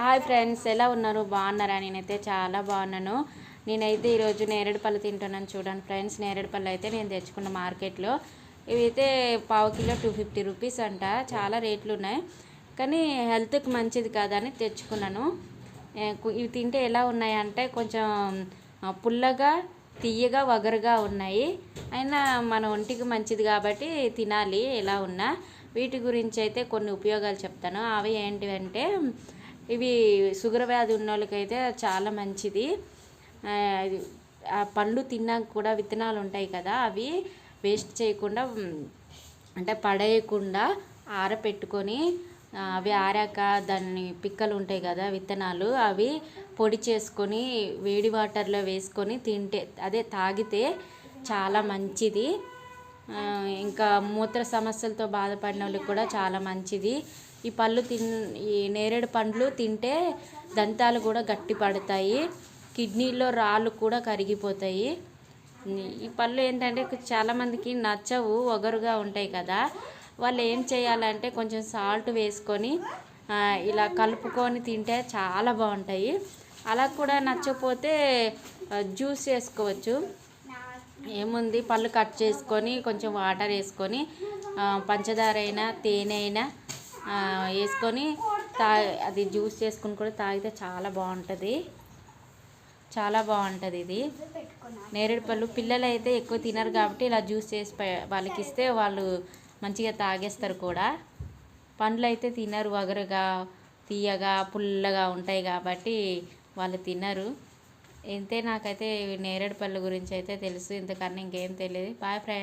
Hi friends ఎలా ఉన్నారు? బాగున్నారా? నేనైతే చాలా బాగున్నాను. నేనైతే ఈరోజు నేరేడు పళ్ళు తింటున్నాను చూడండి ఫ్రెండ్స్. నేరేడు పళ్ళు అయితే నేను తెచ్చుకున్న మార్కెట్లో. ఇవైతే పావు కిలో టూ ఫిఫ్టీ రూపీస్ అంట. చాలా రేట్లు ఉన్నాయి. కానీ హెల్త్కి మంచిది కాదని తెచ్చుకున్నాను. ఇవి తింటే ఎలా ఉన్నాయంటే కొంచెం పుల్లగా తీయగా వగరుగా ఉన్నాయి. అయినా మన ఒంటికి మంచిది కాబట్టి తినాలి. ఎలా ఉన్నా. వీటి గురించి అయితే కొన్ని ఉపయోగాలు చెప్తాను. అవి ఏంటివంటే ఇవి షుగర్ వ్యాధి ఉన్న వాళ్ళకైతే చాలా మంచిది. ఆ, పండ్లు తిన్నాక కూడా విత్తనాలు ఉంటాయి కదా అవి వేస్ట్ చేయకుండా అంటే పడేయకుండా ఆరపెట్టుకొని అవి ఆరాక దాన్ని పిక్కలు ఉంటాయి కదా విత్తనాలు అవి పొడి చేసుకొని వేడి వాటర్లో వేసుకొని తింటే అదే తాగితే చాలా మంచిది. ఇంకా మూత్ర సమస్యలతో బాధపడిన వాళ్ళకి కూడా చాలా మంచిది. ఈ పళ్ళు తిన్ ఈ నేరేడు పండ్లు తింటే దంతాలు కూడా గట్టి పడతాయి. కిడ్నీలో రాళ్ళు కూడా కరిగిపోతాయి. ఈ పళ్ళు ఏంటంటే చాలామందికి నచ్చవు ఒగరుగా ఉంటాయి కదా. వాళ్ళు ఏం చేయాలంటే కొంచెం సాల్ట్ వేసుకొని ఇలా కలుపుకొని తింటే చాలా బాగుంటాయి. అలా కూడా నచ్చకపోతే జ్యూస్ చేసుకోవచ్చు ఏముంది? పళ్ళు కట్ చేసుకొని కొంచెం వాటర్ వేసుకొని పంచదార అయినా తేనె అయినా వేసుకొని తా అది జ్యూస్ చేసుకుని కూడా తాగితే చాలా బాగుంటుంది. చాలా బాగుంటుంది ఇది. నేరేడు పళ్ళు పిల్లలు అయితే ఎక్కువ తినరు కాబట్టి ఇలా జ్యూస్ చేసి వాళ్ళకి ఇస్తే వాళ్ళు మంచిగా తాగేస్తారు కూడా. పండ్లు అయితే తినరు వగరుగా తీయగా పుల్లగా ఉంటాయి కాబట్టి వాళ్ళు తినరు. ఇంతే నాకైతే నేరేడు పళ్ళు గురించి అయితే తెలుసు. ఇంతకన్నా ఇంకేం తెలియదు బాయ్ ఫ్రెండ్